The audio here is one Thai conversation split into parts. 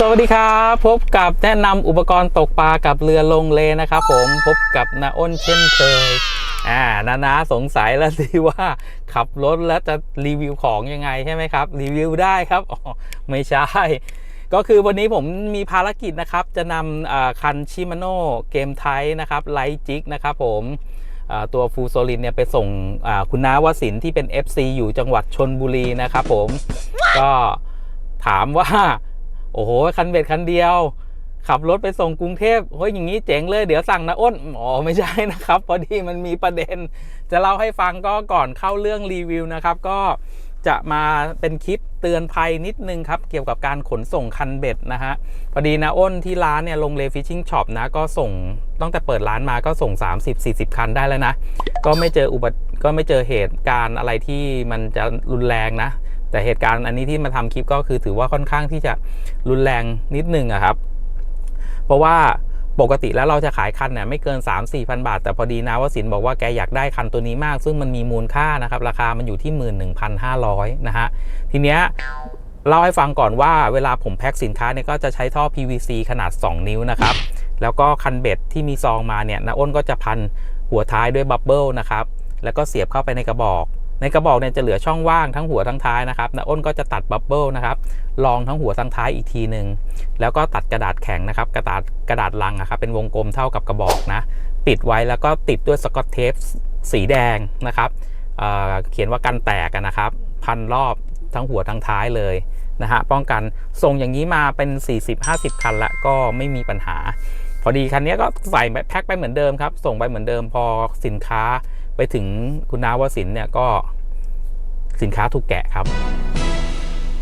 สวัสดีครับ พบกับแนะนำอุปกรณ์ตกปลากับเรือลงเลนะครับผมพบกับนาอ้นเช่นเคยอ่านานาสงสัยแล้วสิว่าขับรถแล้วจะรีวิวของยังไงใช่ไหมครับ รีวิวได้ครับอ๋อไม่ใช่ ก็คือวันนี้ผมมีภารกิจนะครับ จะนำคันชิมาโน่เกมไทยนะครับไลท์จิกนะครับผมตัวฟูโซลินเนี่ยไปส่งคุณน้าวสินที่เป็น FC อยู่จังหวัดชนบุรีนะครับผมก็ถามว่า อ้โหคันเบ็ดคันเดียว ขับรถไปส่งกรุงเทพเฮ้ยอย่างนี้เจ๋งเลยเดี๋ยวสั่งนะอ้นอ๋อไม่ใช่นะครับ พอดีมันมีประเด็น จะเล่าให้ฟังก็ก่อนเข้าเรื่องรีวิวนะครับ ก็จะมาเป็นคลิปเตือนภัยนิดนึงครับ เกี่ยวกับการขนส่งคันเบ็ดนะฮะ พอดีนะอ้นที่ร้านเนี่ยลงเลฟิชชิ่งช็อปนะ ก็ส่งตั้งแต่เปิดร้านมาก็ส่ง 30-40 คันได้แล้วนะ ก็ไม่เจออุบัติก็ไม่เจอเหตุการณ์อะไรที่มันจะรุนแรงนะ แต่เหตุการณ์อันนี้ที่มาทำคลิปก็คือถือว่าค่อนข้างที่จะรุนแรงนิดนึงอะครับ เพราะว่าปกติแล้วเราจะขายคันเนี่ยไม่เกิน 3 4 0 0 0บาท แต่พอดีนะวสินบอกว่าแกอยากได้คันตัวนี้มาก ซึ่งมันมีมูลค่านะครับ ราคามันอยู่ที่ 11,500 นะฮะ ทีเนี้ยเล่าให้ฟังก่อนว่าเวลาผมแพ็คสินค้าเนี่ยก็จะใช้ท่อ PVC ขนาด 2 นิ้วนะครับ แล้วก็คันเบ็ดที่มีซองมาเนี่ยนะอ้นก็จะพันหัวท้ายด้วยบับเบิลนะครับ แล้วก็เสียบเข้าไปในกระบอก ในกระบอกเนี่ยจะเหลือช่องว่างทั้งหัวทั้งท้ายนะครับนะอ้นก็จะตัดบับเบิลนะครับรองทั้งหัวทั้งท้ายอีกทีหนึ่งแล้วก็ตัดกระดาษแข็งนะครับ กระดาษกระดาษลังนะครับเป็นวงกลมเท่ากับกระบอกนะปิดไว้แล้วก็ติดด้วยสกอตเทปสีแดงนะครับเเขียนว่ากันแตกนะครับ พันรอบทั้งหัวทั้งท้ายเลยนะฮะป้องกันส่งอย่างนี้มาเป็น 40-50 คันละก็ไม่มีปัญหา พอดีคันนี้ก็ใส่แพ็คไปเหมือนเดิมครับ ส่งไปเหมือนเดิมพอสินค้า ไปถึงคุณนาวสินเนี่ยก็สินค้าถูกแกะครับ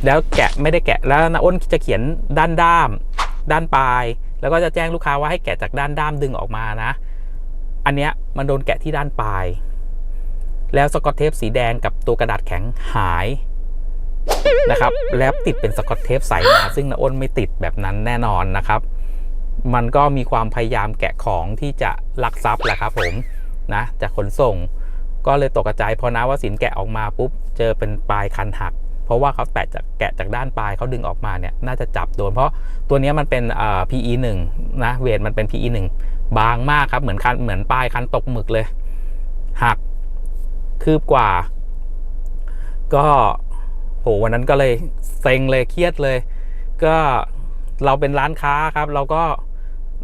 แล้วแกะไม่ได้แกะแล้วนาอ้นจะเขียนด้านด้าม ด้านปลาย แล้วก็จะแจ้งลูกค้าว่าให้แกะจากด้านด้ามดึงออกมานะ อันเนี้ยมันโดนแกะที่ด้านปลาย แล้วสกอตเทปสีแดงกับตัวกระดาษแข็งหายนะครับแล้วติดเป็นสกอตเทปใสมาซึ่งนาอ้นไม่ติดแบบนั้นแน่นอนนะครับ มันก็มีความพยายามแกะของที่จะลักทรัพย์แหละครับผม นะจากขนส่ง ก็เลยตกกระจายพอนะว่าสินแกะออกมาปุ๊บเจอเป็นปลายคันหัก เพราะว่าเขาแตะจากแกะจากด้านปลายเขาดึงออกมาเนี่ยน่าจะจับโดน เพราะตัวนี้มันเป็นอ่า PE 1นะเวทมันเป็น PE 1บางมากครับเหมือนคันเหมือนปลายคันตกหมึกเลย หักคืบกว่า ก็โหวันนั้นก็เลยเซ็งเลยเครียดเลย ก็เราเป็นร้านค้าครับ เราก็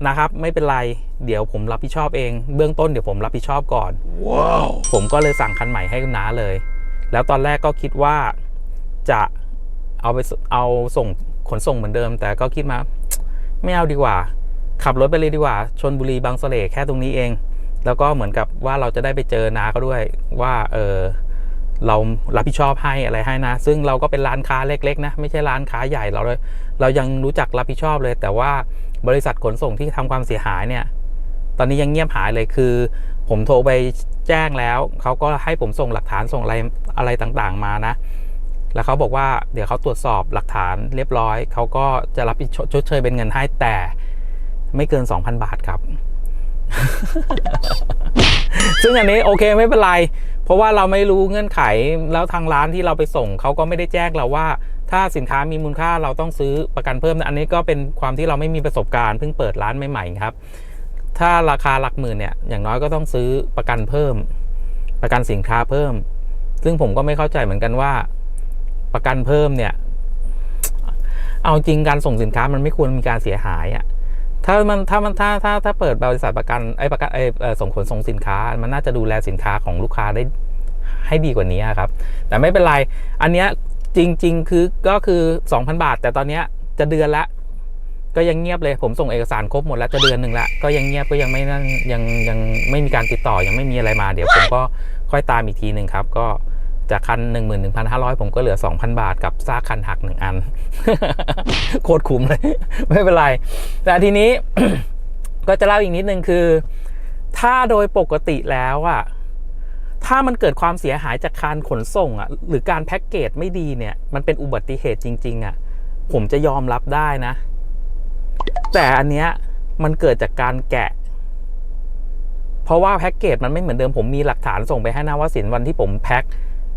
นะครับไม่เป็นไรเดี๋ยวผมรับผิดชอบเอง เบื้องต้นเดี๋ยวผมรับผิดชอบก่อนผมก็เลยสั่งคันใหม่ให้คุณน้าเลย แล้วตอนแรกก็คิดว่าจะเอาไปสเอาส่งขนส่งเหมือนเดิม แต่ก็คิดมา ไม่เอาดีกว่า ขับรถไปเลยดีกว่าชนบุรีบางสะเลแค่ตรงนี้เอง แล้วก็เหมือนกับว่าเราจะได้ไปเจอนาเขาด้วยว่าเออเรารับผิดชอบให้อะไรให้นะ ซึ่งเราก็เป็นร้านค้าเล็กๆนะ ไม่ใช่ร้านค้าใหญ่เราเลย เรายังรู้จักรับผิดชอบเลย แต่ว่า บริษัทขนส่งที่ทำความเสียหายเนี่ย ตอนนี้ยังเงียบหายเลยคือ ผมโทรไปแจ้งแล้ว เขาก็ให้ผมส่งหลักฐานส่งอะไรอะไรต่างๆมานะ แล้วเขาบอกว่าเดี๋ยวเขาตรวจสอบหลักฐานเรียบร้อย เขาก็จะรับผิดชดชดเชยเป็นเงินให้แต่ไม่เกิน 2,000 บาทครับ ซึ่งอันนี้โอเคไม่เป็นไร เพราะว่าเราไม่รู้เงื่อนไขแล้วทางร้านที่เราไปส่งเขาก็ไม่ได้แจ้งเราว่า ถ้าสินค้ามีมูลค่าเราต้องซื้อประกันเพิ่ม อันนี้ก็เป็นความที่เราไม่มีประสบการณ์เพิ่งเปิดร้านใหม่ๆครับ ถ้าราคาหลักหมื่นเนี่ยอย่างน้อยก็ต้องซื้อประกันเพิ่ม ประกันสินค้าเพิ่ม ซึ่งผมก็ไม่เข้าใจเหมือนกันว่า ประกันเพิ่มเนี่ยเอาจริงการส่งสินค้ามันไม่ควรมีการเสียหายอะ่ะถ้ามันถ้ามันถ้าถ้าถ้าเปิดบริษัทประกันไอ้ประกันไอ้ส่งขนส่งสินค้า มันน่าจะดูแลสินค้าของลูกค้าได้ให้ดีกว่านี้ครับ แต่ไม่เป็นไร อันเนี้ย จริง ๆ คือก็คือ 2,000 บาท แต่ตอนนี้จะเดือนละ ก็ยังเงียบเลยผมส่งเอกสารครบหมดแล้วจะเดือนหนึ่งละก็ยังเงียบก็ยังไม่นั่นยังยังไม่มีการติดต่อยังไม่มีอะไรมาเดี๋ยวผมก็ค่อยตามอีกทีหนึ่งครับ ก็จากคัน 11,500 ผมก็เหลือ 2,000 บาทกับซากคันหักหนึ่งอัน โคตรคุ้มเลย ไม่เป็นไร แต่ทีนี้ก็จะเล่าอีกนิดนึงคือ ถ้าโดยปกติแล้วอะ ถ้ามันเกิดความเสียหายจากการขนส่งอะหรือการแพ็กเกจไม่ดีเนี่ย มันเป็นอุบัติเหตุจริง ๆ อะ ผมจะยอมรับได้นะ แต่อันเนี้ยมันเกิดจากการแกะ เพราะว่าแพ็กเกจมันไม่เหมือนเดิมผมมีหลักฐานส่งไปให้นาวสินวันที่ผมแพ็ค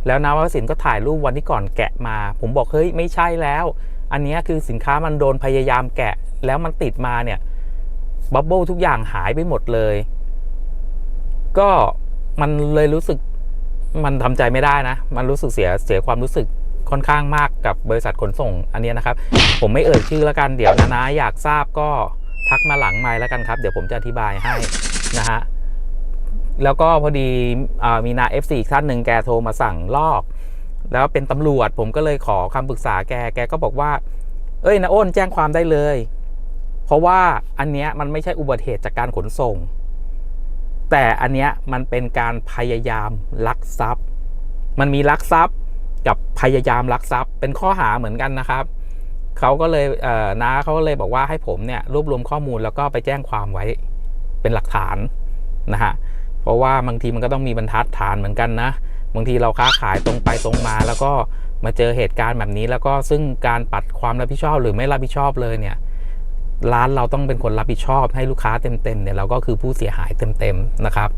แล้วนาวสินก็ถ่ายรูปวันที่ก่อนแกะมา ผมบอกเฮ้ยไม่ใช่แล้ว อันเนี้ยคือสินค้ามันโดนพยายามแกะ แล้วมันติดมาเนี่ยบับเบิลทุกอย่างหายไปหมดเลย ก็ มันเลยรู้สึกมันทำใจไม่ได้นะ มันรู้สึกเสียเสียความรู้สึกค่อนข้างมากกับบริษัทขนส่งอันนี้นะครับ ผมไม่เอ่ยชื่อแล้วกันเดี๋ยวนะนะอยากทราบก็ทักมาหลังไมค์แล้วกันครับ เดี๋ยวผมจะอธิบายให้นะฮะแล้วก็พอดีอมีนา F4 อีกท่านหนึ่งแกโทรมาสั่งลอก แล้วเป็นตำรวจผมก็เลยขอคำปรึกษาแกแกก็บอกว่า เอ้ยนะอ้นแจ้งความได้เลย เพราะว่าอันเนี้ยมันไม่ใช่อุบัติเหตุจากการขนส่ง แต่อันเนี้ยมันเป็นการพยายามลักทรัพย์ มันมีลักทรัพย์กับพยายามลักทรัพย์ เป็นข้อหาเหมือนกันนะครับเขาก็เลยเอ่อน้าเขาก็เลยบอกว่าให้ผมเนี่ยรวบรวมข้อมูลแล้วก็ไปแจ้งความไว้เป็นหลักฐานนะฮะเพราะว่าบางทีมันก็ต้องมีบรรทัดฐานเหมือนกันนะบางทีเราค้าขายตรงไปตรงมา แล้วก็มาเจอเหตุการณ์แบบนี้ แล้วก็ซึ่งการปัดความรับผิดชอบหรือไม่รับผิดชอบเลยเนี่ย ร้านเราต้องเป็นคนรับผิดชอบให้ลูกค้าเต็มๆเนี่ยเราก็คือผู้เสียหายเต็มๆนะครับ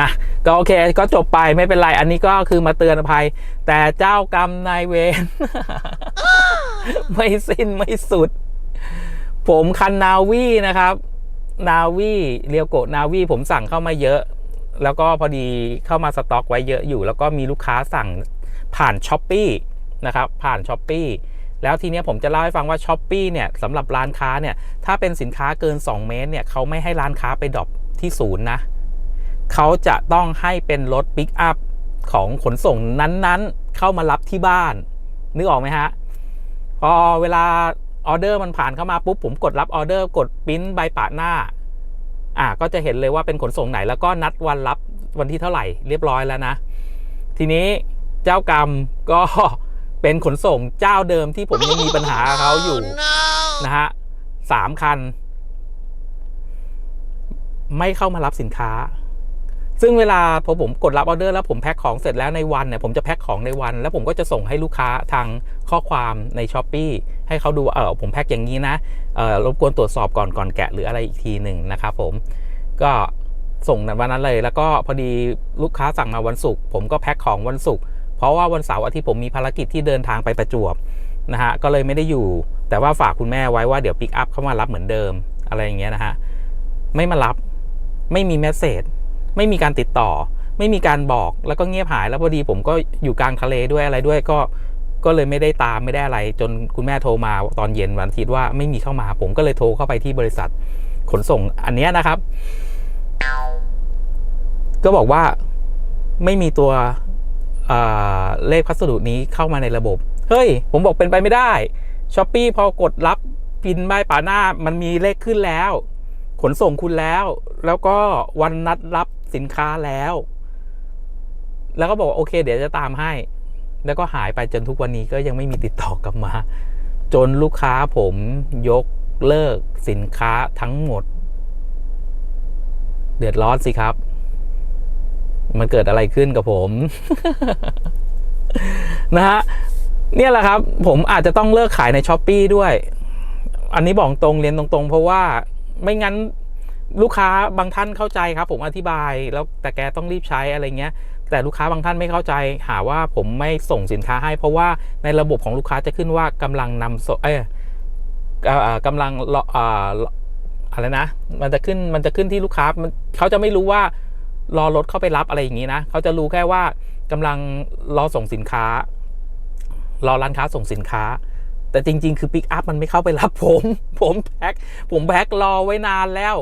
นะก็โอเคก็จบไปไม่เป็นไร อันนี้ก็คือมาเตือนภัย แต่เจ้ากรรมนายเวรไม่สิ้นไม่สุด ผมคันนาวีนะครับ นาวีเรียวโกนาวีผมสั่งเข้ามาเยอะ แล้วก็พอดีเข้ามาสต็อกไว้เยอะอยู่ แล้วก็มีลูกค้าสั่งผ่านช้อปปีนะครับ ผ่านช้อปปี้ แล้วทีนี้ผมจะเล่าให้ฟังว่าช้อปปีเนี่ยสำหรับร้านค้าเนี่ยถ้าเป็นสินค้าเกิน 2 เมตรเนี่ยเขาไม่ให้ร้านค้าไปดรอปที่ศูนย์นะเขาจะต้องให้เป็นรถปิกอัพของขนส่งนั้นๆ เข้ามารับที่บ้าน นึกออกไหมฮะ พอเวลาออเดอร์มันผ่านเข้ามาปุ๊บผมกดรับออเดอร์ กดปริ้นใบปะหน้า อ่าก็จะเห็นเลยว่าเป็นขนส่งไหน แล้วก็นัดวันรับวันที่เท่าไหร่เรียบร้อยแล้วนะ ทีนี้เจ้ากรรมก็ เป็นขนส่งเจ้าเดิมที่ผมยังมีปัญหากับเขาอยู่นะฮะสามคัน ไม่เข้ามารับสินค้า ซึ่งเวลาพอผมกดรับออเดอร์แล้วผมแพ็คของเสร็จแล้วในวันเนี่ยผมจะแพ็คของในวัน แล้วผมก็จะส่งให้ลูกค้าทางข้อความในช้อปปีให้เขาดูว่าเออผมแพ็คอย่างนี้นะเออรบกวนตรวจสอบก่อนก่อนแกะหรืออะไรอีกทีหนึ่งนะครับผมก็ส่งในวันนั้นเลย แล้วก็พอดีลูกค้าสั่งมาวันศุกร์ผมก็แพ็คของวันศุกร์ เพราะว่าวันเสาร์อาทิตย์ผมมีภารกิจที่เดินทางไปประจวบนะฮะก็เลยไม่ได้อยู่ แต่ว่าฝากคุณแม่ไว้ว่าเดี๋ยวปิกอัพเข้ามารับเหมือนเดิมอะไรอย่างเงี้ยนะฮะไม่มารับไม่มีเมสเซจไม่มีการติดต่อ ไม่มีการบอกแล้วก็เงียบหายแล้วพอดีผมก็อยู่กลางทะเลด้วยอะไรด้วยก็ก็เลยไม่ได้ตามไม่ได้อะไร จนคุณแม่โทรมาตอนเย็นวันอาทิตย์ว่าไม่มีเข้ามาผมก็เลยโทรเข้าไปที่บริษัทขนส่งอันเนี้ยนะครับ ก็บอกว่าไม่มีตัว เลขพัสดุนี้เข้ามาในระบบ เฮ้ย ผมบอกเป็นไปไม่ได้ช้อปปี้พอกดรับพินใบป่าหน้ามันมีเลขขึ้นแล้ว ขนส่งคุณแล้ว แล้วก็วันนัดรับสินค้าแล้ว แล้วก็บอกโอเค เดี๋ยวจะตามให้ แล้วก็หายไปจนทุกวันนี้ก็ยังไม่มีติดต่อกลับมา จนลูกค้าผมยกเลิกสินค้าทั้งหมด เดือดร้อนสิครับ มันเกิดอะไรขึ้นกับผม นะฮะเนี่ยแหละครับ ผมอาจจะต้องเลิกขายในช้อปปีด้วย อันนี้บอกตรงเรียนตรงๆ เพราะว่าไม่งั้นลูกค้าบางท่านเข้าใจครับ ผมอธิบายแล้วแต่แกต้องรีบใช้อะไรเงี้ย แต่ลูกค้าบางท่านไม่เข้าใจ หาว่าผมไม่ส่งสินค้าให้ เพราะว่าในระบบของลูกค้าจะขึ้นว่ากำลังนำส่งเอ้ยเอ่อเอ่อกำลังรออ่าอะไรนะ มันจะขึ้นมันจะขึ้นที่ลูกค้ามันเขาจะไม่รู้ว่า รอรถเข้าไปรับอะไรอย่างนี้นะเขาจะรู้แค่ว่ากำลังรอส่งสินค้า รอร้านค้าส่งสินค้า แต่จริง ๆ คือปิกอัพมันไม่เข้าไปรับผม ผมแพ็คผมแพ็ครอไว้นานแล้ว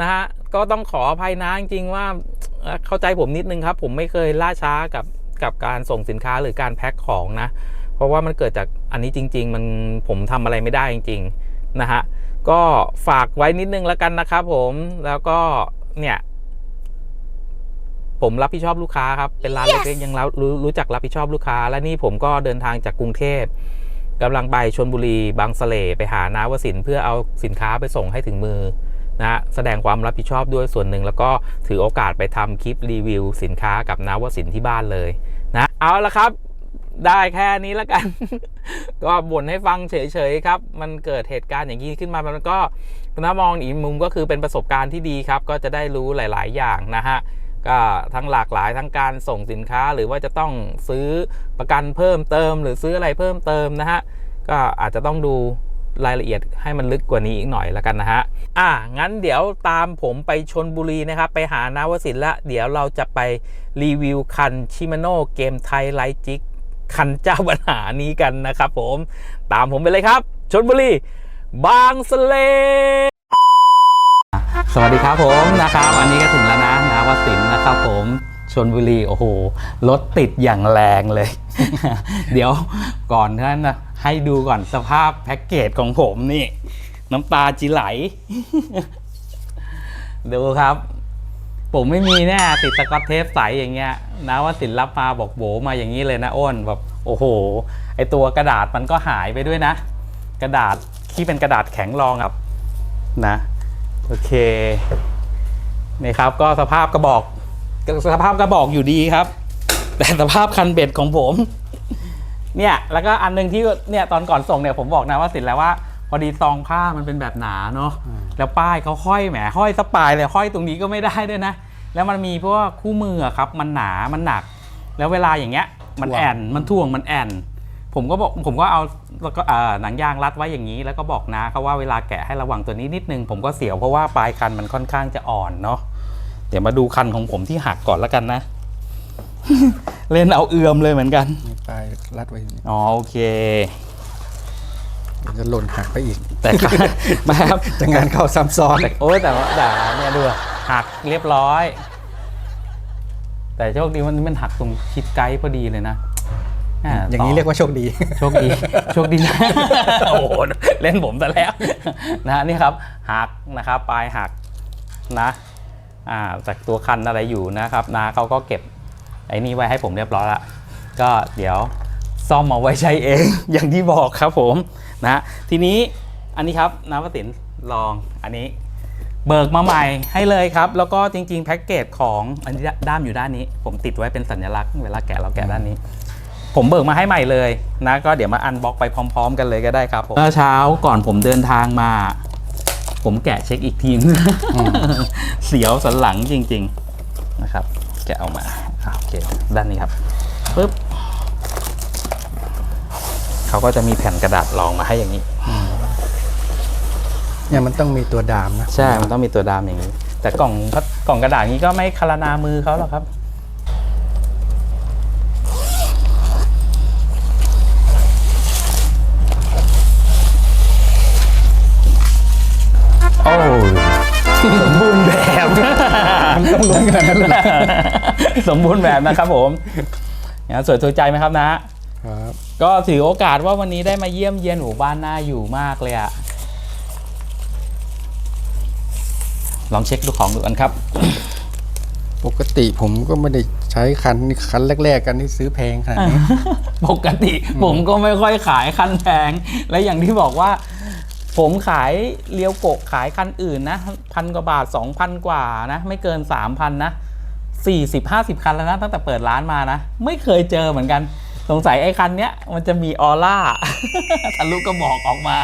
นะฮะก็ต้องขออภัยนะจริงๆว่าเอ่อเข้าใจผมนิดนึงครับ ผมไม่เคยล่าช้ากับกับการส่งสินค้าหรือการแพ็คของนะ เพราะว่ามันเกิดจากอันนี้จริง ๆ มันผมทำอะไรไม่ได้จริง ๆ นะฮะก็ฝากไว้นิดนึงแล้วกันนะครับผมแล้วก็เนี่ย ผมรับผิดชอบลูกค้าครับเป็นร้าน Yes เล็กๆยังรับรู้รู้จักรับผิดชอบลูกค้า และนี่ผมก็เดินทางจากกรุงเทพกำลังไปชนบุรีบางสะเลไปหาน้าวสินเพื่อเอาสินค้าไปส่งให้ถึงมือนะฮะแสดงความรับผิดชอบด้วยส่วนหนึ่ง แล้วก็ถือโอกาสไปทำคลิปรีวิว สินค้ากับน้าวสินที่บ้านเลยนะเอาละครับ ได้แค่นี้แล้วกัน ก็บ่นให้ฟังเฉยๆครับ มันเกิดเหตุการณ์อย่างนี้ขึ้นมามันก็ถ้ามองอีกมุมก็คือเป็นประสบการณ์ที่ดีครับ ก็จะได้รู้หลาย ๆ อย่างนะฮะ ก็ทั้งหลากหลายทั้งการส่งสินค้าหรือว่าจะต้องซื้อประกันเพิ่มเติม หรือซื้ออะไรเพิ่มเติมนะฮะก็อาจจะต้องดูรายละเอียดให้มันลึกกว่านี้อีกหน่อยแล้วกันนะฮะ อะ งั้นเดี๋ยวตามผมไปชนบุรีนะครับ ไปหานาวสินละ เดี๋ยวเราจะไปรีวิวคันชิมาโน่เกมไทยไลจิกคันเจ้าปัญหานี้กันนะครับผม ตามผมไปเลยครับ ชนบุรี บางสะเล สวัสดีครับผมนะครับ อันนี้ก็ถึงแล้วนะ วสินนะครับผมชนบุรีโอ้โหรถติดอย่างแรงเลย เดี๋ยวก่อนท่านนะให้ดูก่อนสภาพแพ็กเกจของผมนี่ น้ำตาจีไหล ดูครับ ผมไม่มีแน่ติดสกอตเทปใสอย่างเงี้ยนะว่าสินรับมาบอกโบมาอย่างนี้เลยนะอ้นแบบโอ้โห ไอตัวกระดาษมันก็หายไปด้วยนะ กระดาษที่เป็นกระดาษแข็งรองครับ นะ โอเค นี่ครับก็สภาพกระบอกสภาพกระบอกอยู่ดีครับ แต่สภาพคันเบ็ดของผม เนี่ยแล้วก็อันหนึงที่เนี่ยตอนก่อนส่งเนี่ยผมบอกนะว่าเสร็จแล้วว่า พอดีซองผ้ามันเป็นแบบหนาเนาะแล้วป้ายเขาห้อยแหมห้อยสปายเลยห้อยตรงนี้ก็ไม่ได้ด้วยนะแล้วมันมีพวกคู่มืออะครับมันหนามันหนัก แล้วเวลาอย่างเงี้ย มันถ่วงแอนมันท่วงมันแอน ผมก็บอกผมก็เอาแล้วก็เอ่อหนังยางรัดไว้อย่างนี้ แล้วก็บอกนะเขาว่าเวลาแกะให้ระวังตัวนี้นิดนึง ผมก็เสียวเพราะว่าปลายคันมันค่อนข้างจะอ่อนเนาะเดี๋ยวมาดูคันของผมที่หักก่อนแล้วกันนะ เล่นเอาเอือมเลยเหมือนกันมีปลายรัดไว้อยู่นี่อ๋อโอเคเดี๋ยวจะหล่นหักไปอีก แต่มาครับจะงานเข้าซ้ำซ้อนแต่โอ้ยแต่ว่าแต่เนี่ยดูอะหักเรียบร้อย แต่โชคดีมันมันหักตรงชิดไกด์พอดีเลยนะแหม อย่างนี้เรียกว่าโชคดี โชคดี โชคดีนะโอ้โห เล่นผมซะแล้วนะนี่ครับหักนะครับปลายหักนะอ่าจากตัวคันอะไรอยู่นะครับนาเขาก็เก็บไอ้นี่ไว้ให้ผมเรียบร้อยละก็เดี๋ยวซ่อมเอาไว้ใช้เอง อย่างที่บอกครับผมนะทีนี้อันนี้ครับน้ำประสินลองอันนี้เบิกมาใหม่ให้เลยครับ แล้วก็จริงๆ แพ็กเกจของอันนี้ด้ามอยู่ด้านนี้ ผมติดไว้เป็นสัญลักษณ์เวลาแกะเราแกะด้านนี้ ผมเบิกมาให้ใหม่เลยนะก็เดี๋ยวมาอันบ็อกไปพร้อม ๆ กันเลยก็ได้ครับผมเมื่อเช้าก่อนผมเดินทางมา ผมแกะเช็คอีกทีนึงเสียวสันหลังจริง ๆนะครับ แกะออกมาอะโอเคด้านนี้ครับปึ๊บเขาก็จะมีแผ่นกระดาษรองมาให้อย่างนี้เนี่ยมันต้องมีตัวดามนะใช่มันต้องมีตัวดามอย่างนี้ แต่กล่องกล่องกระดาษนี้ก็ไม่คารนามือเขาหรอกครับ ต้องลุ้นขนาดนั้นเลยเหรอสมบูรณ์แบบนะครับผมเนี่ยสวยถูกใจไหมครับนะ ครับก็ถือโอกาสว่าวันนี้ได้มาเยี่ยมเยียนหมู่บ้านน่าอยู่มากเลยอะลองเช็คดูของดูกันครับ ปกติผมก็ไม่ได้ใช้คันนี้คันแรก ๆ กันที่ซื้อแพงขนาดนี้ ปกติผมก็ไม่ค่อยขายคันแพงและอย่างที่บอกว่า ผมขายเลียวโกะขายคันอื่นนะพันกว่าบาทสองพันกว่านะ ไม่เกินสามพันนะสี่สิบห้าสิบคันแล้วนะตั้งแต่เปิดร้านมานะ ไม่เคยเจอเหมือนกัน สงสัยไอ้คันเนี้ยมันจะมีออร่าทะลุกระบอกออกมา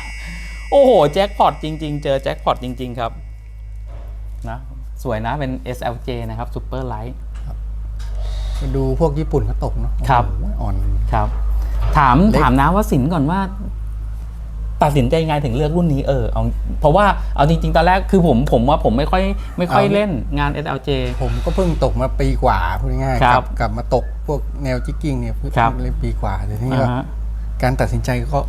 โอ้โห แจ็คพอตจริง ๆ เจอแจ็คพอตจริง ๆ ครับนะสวยนะเป็น SLJ นะครับซูเปอร์ไลท์ไปดูพวกญี่ปุ่นเขาตกเนาะครับโอ้โหอ่อนครับ ถามเล็กถามนะว่าสินก่อนว่า ตัดสินใจยังไงถึงเลือกรุ่นนี้เออเอาเพราะว่าเอาจริงๆตอนแรกคือผมผมว่าผมไม่ค่อยไม่ค่อยเล่นงาน SLJ ผมก็เพิ่งตกมาปีกว่าพูดง่ายๆคกรัลับกลับมาตกพวกแนวจิกกิ้งเนี่ยเพิ่งครับเล่นปีกว่าแต่ทีนี้อ่าก็ฮะการตัดสินใจก็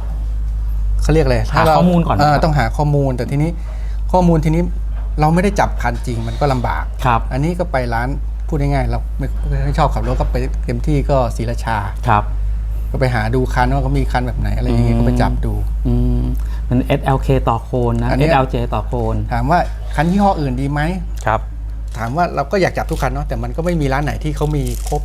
เขาเรียกอะไรหาเรข้อมูลก่อนเออนะครับต้องหาข้อมูล แต่ทีนี้ข้อมูลทีนี้เราไม่ได้จับคันจริงมันก็ลำบากครับอันนี้ก็ไปร้านพูดง่ายๆเราไม่ไม่ชอบขับรถก็ไปเต็มที่ก็ศรีราชาครับ ก็ไปหาดูคันว่าเขามีคันแบบไหนอะไรอย่างเงี้ยอืมก็ไปจับดูอืมมัน SLK ต่อโคนนะ อันเนี้ย SLJ ต่อโคนถามว่าคันยี่ห้ออื่นดีไหมครับ ถามว่าเราก็อยากจับทุกคันเนาะแต่มันก็ไม่มีร้านไหนที่เขามีครบ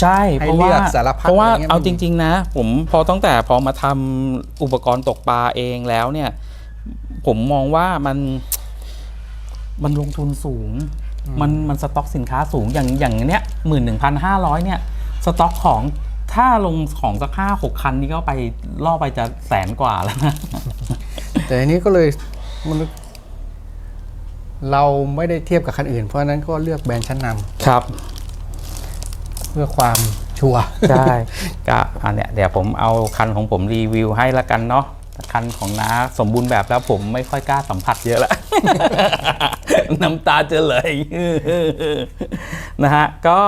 ใช่ให้เพราะเลืว่าอกสารพัดเพราะว่าอะไรเงี้ยเอามันจริง ๆ นะ ผมพอตั้งแต่พอมาทำอุปกรณ์ตกปลาเองแล้วเนี่ย ผมมองว่ามันมันลงทุนสูง มันมันสต็อกสินค้าสูงอย่างอย่างเนี้ยหมื่นหนึ่งพันห้าร้อยเนี่ย สต็อกของ ถ้าลงของสักห้าหกคันนี่ก็ไปล่อไปจะแสนกว่าแล้วนะ แต่อันนี้ก็เลยมันเราไม่ได้เทียบกับคันอื่น เพราะฉะนั้นก็เลือกแบรนด์ชั้นนำครับ เพื่อความชัวร์ ใช่ก็อันเนี้ยเดี๋ยวผมเอาคันของผมรีวิวให้ละกันเนาะคันของน้าสมบูรณ์แบบแล้วผมไม่ค่อยกล้าสัมผัสเยอะละ น้ำตาจะไหลนะฮะก็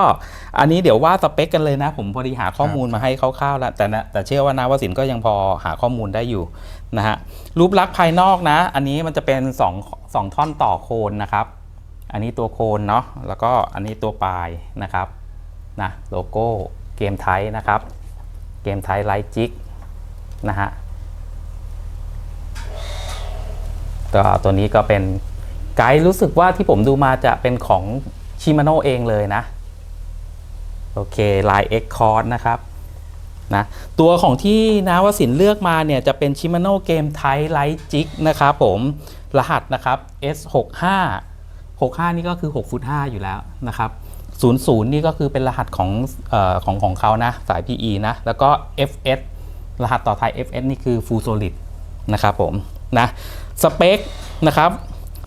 อันนี้เดี๋ยวว่าสเปคกันเลยนะ ผมพอดีหาข้อมูลมาให้คร่าวๆแล้วแต่นะแต่เชื่อว่านาวสินก็ยังพอหาข้อมูลได้อยู่นะฮะรูปลักษณ์ภายนอกนะ อันนี้มันจะเป็นสองสองท่อนต่อโคนนะครับ อันนี้ตัวโคนเนาะแล้วก็อันนี้ตัวปลายนะครับนะโลโก้เกมไทยนะครับเกมไทยไลท์จิกนะฮะก็ตัวนี้ก็เป็นไกด์รู้สึกว่าที่ผมดูมาจะเป็นของชิมาโนเองเลยนะ โอเคลาย X c o r d นะครับนะตัวของที่นาวสินเลือกมาเนี่ยจะเป็นชิมาโนเกมไทยไลท์จิกนะครับผมรหัสนะครับ S65 65 นี่ก็คือ6ฟุต5อยู่แล้วนะครับ00 นี่ก็คือเป็นรหัสของอของของเขานะ สาย PE นะ แล้วก็ FS รหัสต่อท้าย FS นี่คือ Full Solid นะครับผมนะสเปคนะครับ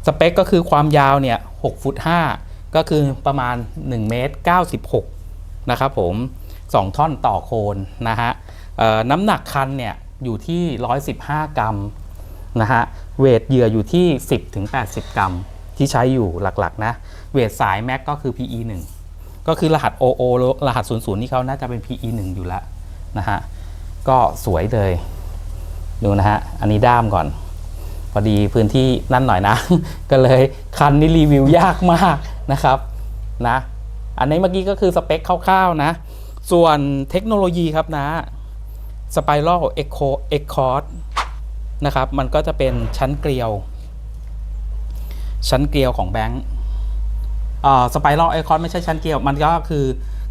สเปคก็คือความยาวเนี่ย6ฟุต5ก็คือประมาณ 1 เมตร 96 นะครับผม 2 ท่อนต่อโคนนะฮะน้ำหนักคันเนี่ยอยู่ที่ 115 กรัมนะฮะเวทเหยื่ออยู่ที่ 10ถึง80 กรัม ที่ใช้อยู่หลักๆนะเวทสายแม็กก็คือ PE 1ก็คือรหัส OO รหัส 00 นี่เขาน่าจะเป็น PE 1อยู่แล้วนะฮะก็สวยเลยดูนะฮะอันนี้ด้ามก่อน พอดีพื้นที่นั่นหน่อยนะ ก็เลยคันนี้รีวิวยากมากนะครับนะ อันนี้เมื่อกี้ก็คือสเปคคร่าวๆนะ ส่วนเทคโนโลยีครับนะ Spiral Echo e c o r d นะครับ มันก็จะเป็นชั้นเกลียว ชั้นเกลียวของแบงค์สไปรัลไอคอนไม่ใช่ชั้นเกลียว มันก็คือ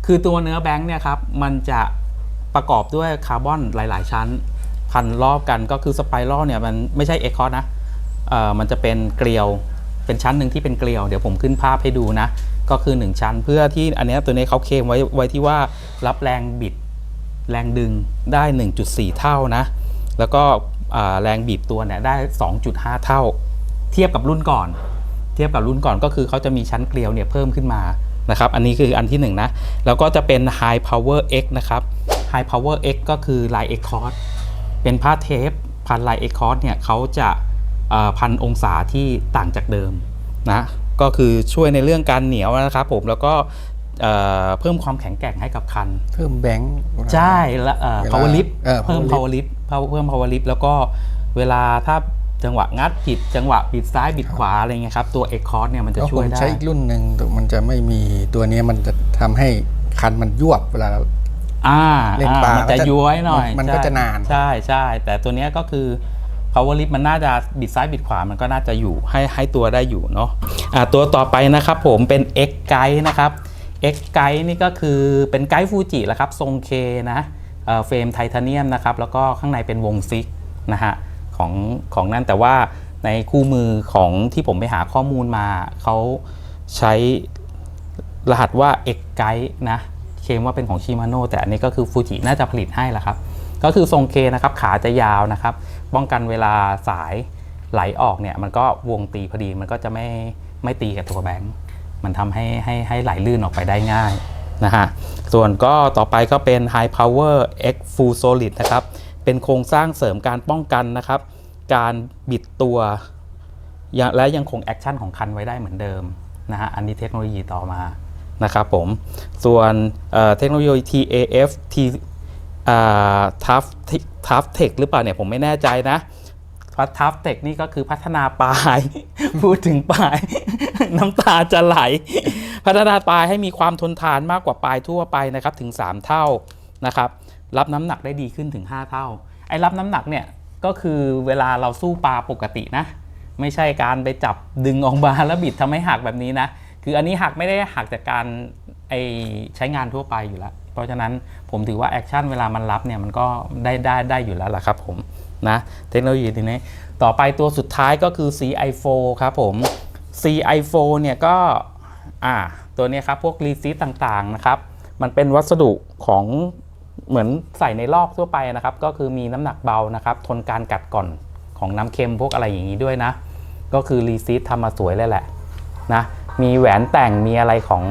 คือตัวเนื้อแบงค์เนี่ยครับ มันจะประกอบด้วยคาร์บอนหลาย ๆ ชั้น พันรอบกันก็คือสไปรัลเนี่ยมันไม่ใช่เอ็กคอนนะมันจะเป็นเกลียว เป็นชั้นหนึ่งที่เป็นเกลียว เดี๋ยวผมขึ้นภาพให้ดูนะ ก็คือ 1 ชั้นเพื่อที่อันนี้ตัวนี้เขาเคลมไว้ไว้ที่ว่ารับแรงบิดแรงดึงได้ 1.4 เท่านะ แล้วก็แรงบีบตัวเนี่ยได้ 2.5 เท่า เทียบกับรุ่นก่อน เทียบกับรุ่นก่อนก็คือเขาจะมีชั้นเกลียวเนี่ยเพิ่มขึ้นมานะครับอันนี้คืออันที่ 1 นะ แล้วก็จะเป็น High Power X นะครับ High Power X ก็คือลาย X Cos เป็นผ้าเทปพันลาย X Cos เนี่ยเขาจะ พันองศาที่ต่างจากเดิมนะก็คือช่วยในเรื่องการเหนียวนะครับผมแล้วก็เอ่อเพิ่มความแข็งแกร่งให้กับคัน เพิ่มแบงค์ใช่แล้วเอ่อเวลา power lift เออเพิ่ม power power lift เพิ่มเพิ่ม power lift แล้วก็เวลาถ้าจังหวะงัดผิดจังหวะบิดซ้ายบิดขวาอะไรเงี้ยครับตัว X c o r s เนี่ยมันจะก็ช่ผวยมได้ใช้อีกรุ่นหนึ่งแต่มันจะไม่มีตัวเนี้ยมันจะทำให้คันมันยวบเวลาเราอ่าเล่นอ่าปลามันจะมันจะย้วยหน่อย มันก็ใช่จะนานใช่ใช่แต่ตัวเนี้ยก็คือ power lift มันน่าจะบิดซ้ายบิดขวามันก็น่าจะอยู่ให้ให้ตัวได้อยู่เนาะอ่าตัวต่อไปนะครับผมเป็น X Guide นะครับ X Guide นี่ก็คือเป็นไกด์ฟูจิแหละครับทรงเคนะเฟรมไทเทเนียมนะครับแล้วก็ข้างในเป็นวงซิกนะฮะของของนั่นแต่ว่าในคู่มือของที่ผมไปหาข้อมูลมา เขาใช้รหัสว่า X Guide นะเคลมว่าเป็นของชิมาโน่แต่อันนี้ก็คือฟูจิน่าจะผลิตให้ละครับ ก็คือทรงเคนะครับขาจะยาวนะครับ ป้องกันเวลาสายไหลออกเนี่ยมันก็วงตีพอดีมันก็จะไม่ไม่ตีกับตัวแบงค์มันทำให้ให้ให้ไหลลื่นออกไปได้ง่ายนะฮะส่วนก็ต่อไปก็เป็น High Power X Full Solid นะครับ เป็นโครงสร้างเสริมการป้องกันนะครับ การบิดตัว และยังคงแอคชั่นของคันไว้ได้เหมือนเดิมนะฮะอันนี้เทคโนโลยีต่อมานะครับผม ส่วนเเทคโนโลยี TAF T อ่า Tough Tough Tech หรือเปล่าเนี่ยผมไม่แน่ใจนะพัทัฟเทคนี่ก็คือพัฒนาปลาย พูดถึงปลาย น้ำตาจะไหล พัฒนาปลายให้มีความทนทานมากกว่าปลายทั่วไปนะครับถึง 3 เท่านะครับ รับน้ำหนักได้ดีขึ้นถึง 5 เท่า ไอ้รับน้ำหนักเนี่ยก็คือเวลาเราสู้ปลาปกตินะ ไม่ใช่การไปจับดึงออกมาแล้วบิดทำให้หักแบบนี้นะ คืออันนี้หักไม่ได้หักจากการไอใช้งานทั่วไปอยู่แล้ว เพราะฉะนั้นผมถือว่าแอคชั่นเวลามันรับเนี่ยมันก็ได้ได้ได้อยู่แล้วล่ะครับผมนะเทคโนโลยีทีนี้ต่อไปตัวสุดท้ายก็คือ CI4 ครับผม CI4 เนี่ยก็อ่าตัวนี้ครับพวกรีซีต่างๆนะครับมันเป็นวัสดุของเหมือนใส่ในลอกทั่วไปนะครับ ก็คือมีน้ำหนักเบานะครับ ทนการกัดก่อนของน้ำเค็มพวกอะไรอย่างนี้ด้วยนะ ก็คือรีซีทำมาสวยเลยแหละนะมีแหวนแต่งมีอะไรของ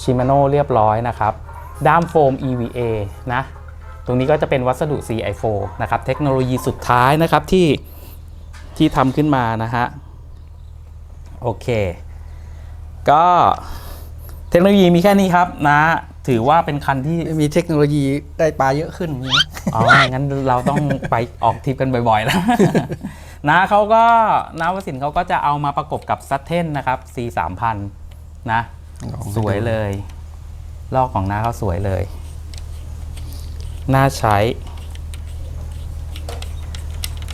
ชิมาโน่เรียบร้อยนะครับ ด้ามโฟม EVA นะ ตรงนี้ก็จะเป็นวัสดุ CI4 นะครับ เทคโนโลยีสุดท้ายนะครับที่ที่ทำขึ้นมานะฮะ โอเค ก็เทคโนโลยีมีแค่นี้ครับนะถือว่าเป็นคันที่มีเทคโนโลยีได้ปลาเยอะขึ้นมีไหมอ๋อ งั้นเราต้องไปออกทริปกันบ่อยๆแล้ว นะเขาก็นาวสินเขาก็จะเอามาประกบกับซัตเทนนะครับ C 3 0 0นะลองให้ดูสวยเลย ลอกของน้าเขาสวยเลยน่าใช้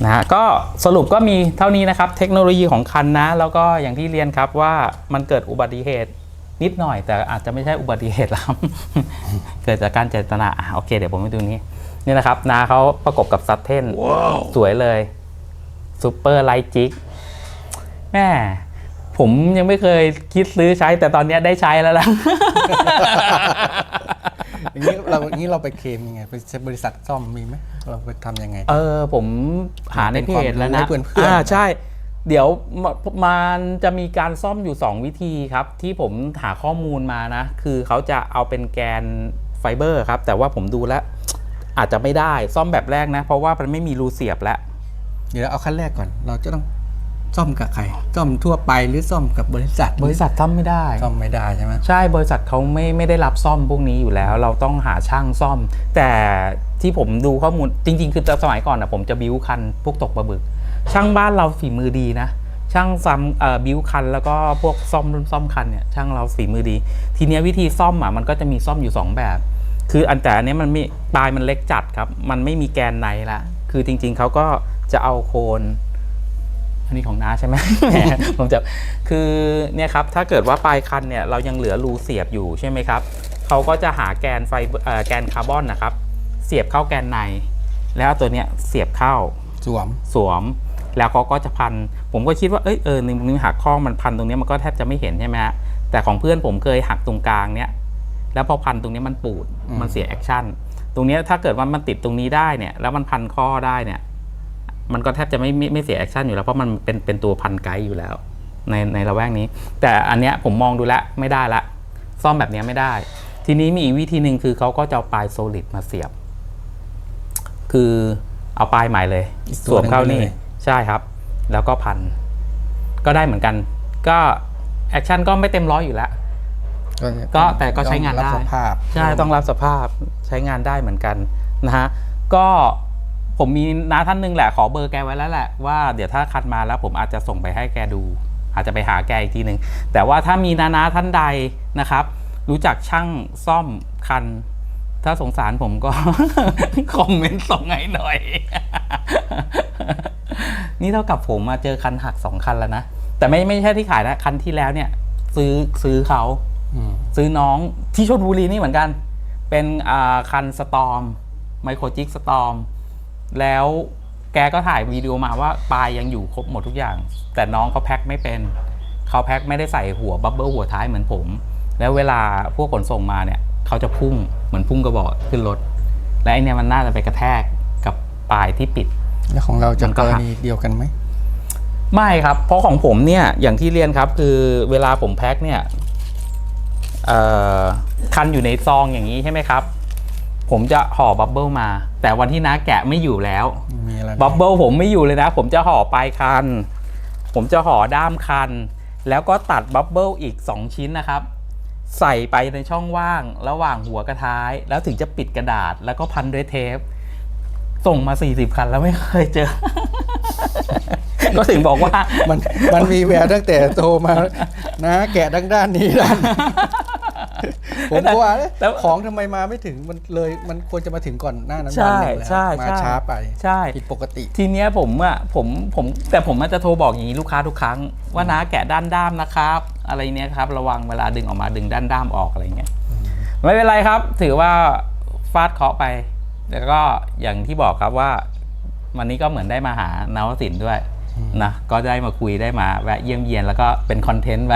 นะฮะก็สรุปก็มีเท่านี้นะครับ เทคโนโลยีของคันนะ แล้วก็อย่างที่เรียนครับว่ามันเกิดอุบัติเหตุนิดหน่อย แต่อาจจะไม่ใช่อุบัติเหตุแล้วเกิดจากการเจตนาอะโอเค เดี๋ยวผมไปดูนี้นี่นะครับนาเขาประกบกับซัตเทนสวยเลยซูเปอร์ไลท์จิกแม่ ผมยังไม่เคยคิดซื้อใช้แต่ตอนเนี้ยได้ใช้แล้วล่ะ อย่างนี้เราอย่างนี้เราไปเคลมยังไงไปบริษัทซ่อมมีไหมเราไปทำยังไง เออผมหาในเพจแล้วนะเป็นความรู้ให้เพื่อนๆอ่าใช่ เดี๋ยวมมันจะมีการซ่อมอยู่ 2 วิธีครับ ที่ผมหาข้อมูลมานะ คือเขาจะเอาเป็นแกนไฟเบอร์ครับ แต่ว่าผมดูแล้ว อาจจะไม่ได้ซ่อมแบบแรกนะ เพราะว่ามันไม่มีรูเสียบแล้ว เดี๋ยวเอาขั้นแรกก่อน เราจะต้อง ซ่อมกับใคร ซ่อมทั่วไปหรือซ่อมกับบริษัทบริษัทซ่อมไม่ได้ ซ่อมไม่ได้ใช่ไหมใช่บริษัทเขาไม่ไม่ได้รับซ่อมพวกนี้อยู่แล้ว เราต้องหาช่างซ่อม แต่ที่ผมดูข้อมูลจริง ๆ คือสมัยก่อนนะผมจะบิ้วคันพวกตกปลาบึก ช่างบ้านเราฝีมือดีนะช่างซ้ำเอ่อบิ้วคันแล้วก็พวกซ่อมรุ่นซ่อมคันเนี่ยช่างเราฝีมือดี ทีเนี้ยวิธีซ่อมอะมันก็จะมีซ่อมอยู่สองแบบ คืออันแต่อันเนี้ยมันไม่ปลายมันเล็กจัดครับ มันไม่มีแกนในละคือจริง ๆเขาก็จะเอาโคนอั นนี้ของน้าใช่ไหม ผมจะคือเนี่ยครับถ้าเกิดว่าปลายคันเนี่ยเรายังเหลือรูเสียบอยู่ใช่ไหมครับเขาก็จะหาแกนไฟเอ่อแกนคาร์บอนนะครับ เสียบเข้าแกนใน แล้วเอาตัวเนี้ยเสียบเข้าสวมสวม แล้วเขาก็จะพัน ผมก็คิดว่าเอ้ยเออในมือหักข้อมันพันตรงเนี้ยมันก็แทบจะไม่เห็นใช่ไหมฮะแต่ของเพื่อนผมเคยหักตรงกลางเนี้ยแล้วพอพันตรงเนี้ยมันปูดมันเสียแอคชั่นตรงเนี้ยถ้าเกิดว่ามันติดตรงนี้ได้เนี่ยแล้วมันพันข้อได้เนี่ย มันก็แทบจะไม่ไม่ไม่เสียแอคชั่นอยู่แล้วเพราะมันเป็นเป็นตัวพันไกด์อยู่แล้ว ในในระแวกนี้ แต่อันเนี้ยผมมองดูแล้วไม่ได้ละ ซ่อมแบบเนี้ยไม่ได้ ทีนี้มีอีกวิธีหนึ่งคือเขาก็จะเอาปลายโซลิดมาเสียบ คือเอาปลายใหม่เลยอีกสตัววมเข้าหนึ่งนี่ไปเลยใช่ครับ แล้วก็พัน ก็ได้เหมือนกัน ก็แอคชั่นก็ไม่เต็มร้อยอยู่แล้วก็แต่ก็ใช้งานได้รับสภาพใช่ต้องรับสภาพใช้งานได้เหมือนกันนะฮะก็ ผมมีน้าท่านหนึงแหละขอเบอร์แกไว้แล้วแหละว่าเดี๋ยวถ้าคัดมาแล้วผมอาจจะส่งไปให้แกดู อาจจะไปหาแกอีกทีหนึ่งแต่ว่าถ้ามีนานาท่านใดนะครับ รู้จักช่างซ่อมคัน ถ้าสงสารผมก็ คอมเมนต์ส่งให้หน่อย นี่เท่ากับผมมาเจอคันหักสองคันแล้วนะ แต่ไม่ไม่ใช่ที่ขายนะคันที่แล้วเนี่ย ซื้อซื้อเขาอืมซื้อน้องที่ชลบุรีนี่เหมือนกัน เป็นอ่าคันสตอมไมโครจิกสตอม แล้วแกก็ถ่ายวิดีโอมาว่าปลายยังอยู่ครบหมดทุกอย่าง แต่น้องเขาแพ็คไม่เป็นเขาแพ็คไม่ได้ใส่หัวบับเบิลหัวท้ายเหมือนผม แล้วเวลาพวกขนส่งมาเนี่ยเขาจะพุ่งเหมือนพุ่งกระบอกขึ้นรถ และไอเนี่ยมันน่าจะไปกระแทกกับปลายที่ปิด แล้วของเราจะมันกก็รหักณีเดียวกันไหมไม่ครับ เพราะของผมเนี่ยอย่างที่เรียนครับ คือเวลาผมแพ็คเนี่ยเอ่อคันอยู่ในซองอย่างนี้ใช่ไหมครับ ผมจะห่อบับเบิลมา แต่วันที่น้าแกะไม่อยู่แล้วมีอะไรไหมบับเบิลผมไม่อยู่เลยนะ ผมจะห่อปลายคัน ผมจะห่อด้ามคัน แล้วก็ตัดบับเบิลอีก 2 ชิ้นนะครับ ใส่ไปในช่องว่างระหว่างหัวกระท้าย แล้วถึงจะปิดกระดาษแล้วก็พันด้วยเทป ส่งมา 40 คันแล้วไม่เคยเจอ ก็ถึงบอกว่ามันมันมีแววตั้งแต่โตมานะ แกะดังด้านนี้ด้าน ผมก็ว่าเอ๊ะแต่ของทำไมมาไม่ถึงมันเลยมันควรจะมาถึงก่อนหน้านั้นใช่วันหนึ่งแล้วใช่มาใช่ ช้าไปใช่ ผิดปกติ ทีเนี้ยผมอะผมผมแต่ผมมันจะโทรบอกอย่างนี้ลูกค้าทุกครั้ง ว่านะแกะด้านด้ามนะครับ อะไรเนี้ยครับ ระวังเวลาดึงออกมาดึงด้านด้ามออกอะไรเงี้ยไม่เป็นไรครับ ถือว่าฟาดเคราะห์ไปแล้วก็อย่างที่บอกครับว่า วันนี้ก็เหมือนได้มาหานาวสินด้วย นะก็ได้มาคุยได้มาแวะเยี่ยมเยียนแล้วก็เป็นคอนเทนต์ไป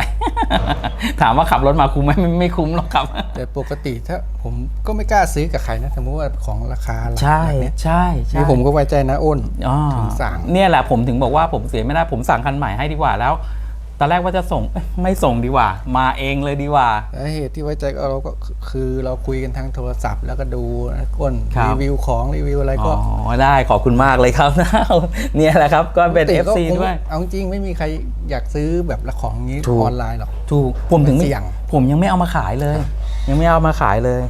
ถามว่าขับรถมาคุ้มไหมไม่ไม่คุ้มหรอกครับ แต่ปกติถ้าผมก็ไม่กล้าซื้อกับใครนะสมมติว่าของราคาหลักใช่แบบเนี้ยใช่ใช่นี่ผมก็ไว้ใจนะอ้นอ๋อถึงสั่งเนี่ยแหละผมถึงบอกว่าผมเสียไม่ได้ผมสั่งคันใหม่ให้ดีกว่าแล้ว ตอนแรกว่าจะส่งเอ้ยไม่ส่งดีกว่า มาเองเลยดีกว่า สาเหตุที่ไว้ใจก็เราก็คือเราคุยกันทางโทรศัพท์ แล้วก็ดูก้นครับ รีวิวของรีวิวอะไรอ๋ก็อได้ขอบคุณมากเลยครับ เนี่ยแหละครับก็เป็นปกติก็ FC คงด้วย เอาจริงไม่มีใครอยากซื้อแบบละของนี้ถูก ออนไลน์หรอก ถูกผมถึงมันไม่เสี่ยง ผมยังไม่เอามาขายเลย ยังไม่เอามาขายเลย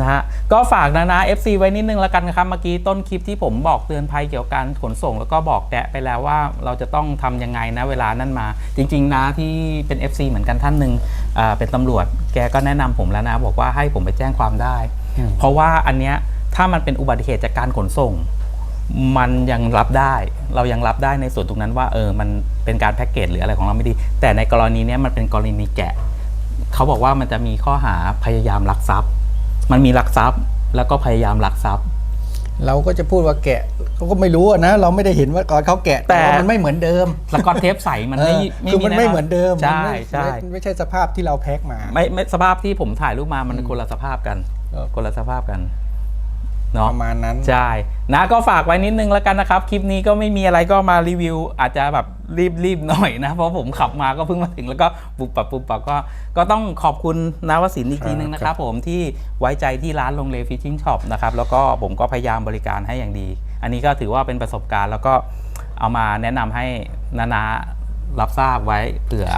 นะฮะก็ฝากนะนะ FC ไว้นิดนึงแล้วกันนะครับ เมื่อกี้ต้นคลิปที่ผมบอกเตือนภัยเกี่ยวกับการขนส่ง แล้วก็บอกแตะไปแล้วว่าเราจะต้องทำยังไงนะเวลานั้นมา จริง ๆนะที่เป็น FC เหมือนกันท่านหนึ่งอ่าเป็นตำรวจ แกก็แนะนำผมแล้วนะ บอกว่าให้ผมไปแจ้งความได้อืมเพราะว่าอันเนี้ยถ้ามันเป็นอุบัติเหตุจากการขนส่ง มันยังรับได้ เรายังรับได้ในส่วนตรงนั้นว่าเออมันเป็นการแพ็กเกจหรืออะไรของเราไม่ดี แต่ในกรณีเนี้ยมันเป็นกรณีแกะเขาบอกว่ามันจะมีข้อหาพยายามลักทรัพย์ มันมีลักทรัพย์ แล้วก็พยายามลักทรัพย์ เราก็จะพูดว่าแกะเขาก็ไม่รู้อะนะ เราไม่ได้เห็นว่าก่อนเขาแกะแต่แต่ว่ามันไม่เหมือนเดิมแล้วก็เทปใสมันไม่เออคือมันไม่แเหมือนเดิมใช่มันไม่ใช่ไม่ไม่ใช่สภาพที่เราแพ็คมา ไม่ไม่สภาพที่ผมถ่ายรูปมามันคนละสภาพกัน เออ คนละสภาพกัน เนาะประมาณนั้น ใช่ นะก็ฝากไว้นิดนึงแล้วกันนะครับ คลิปนี้ก็ไม่มีอะไรก็มารีวิว อาจจะแบบรีบรีบหน่อยนะ เพราะผมขับมาก็เพิ่งมาถึงแล้วก็ปุบปับปุบปับก็ ก็ต้องขอบคุณนาวสินอีกทีนึงนะครับผมที่ไว้ใจที่ร้านลงเลฟิชชิ่งช็อปนะครับ แล้วก็ผมก็พยายามบริการให้อย่างดี อันนี้ก็ถือว่าเป็นประสบการณ์แล้วก็เอามาแนะนำให้นานารับทราบไว้เผื่อ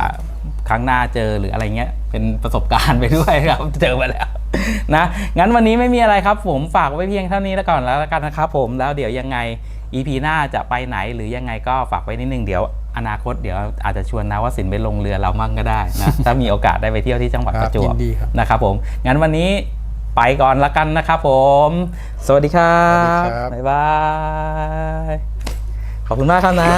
ครั้งหน้าเจอหรืออะไรเงี้ยเป็นประสบการณ์ไปด้วยครับเจอมาแล้วนะงั้นวันนี้ไม่มีอะไรครับ ผมฝากไว้เพียงเท่านี้แล้วก่อนแล้วกันนะครับผมแล้วเดี๋ยวยังไง EP หน้าจะไปไหนหรือยังไงก็ฝากไว้นิดนึงเดี๋ยวอนาคตเดี๋ยวอาจจะชวนนาวสินไปลงเรือเรามั่งก็ได้นะถ้ามีโอกาสได้ไปเที่ยวที่จังหวัดคปรับระจวบยินดีครับนะครับผมงั้นวันนี้ไปก่อนละกันนะครับผม สวัสดีครับสวัสดีครับบ๊ายบายขอบคุณมากครับนะ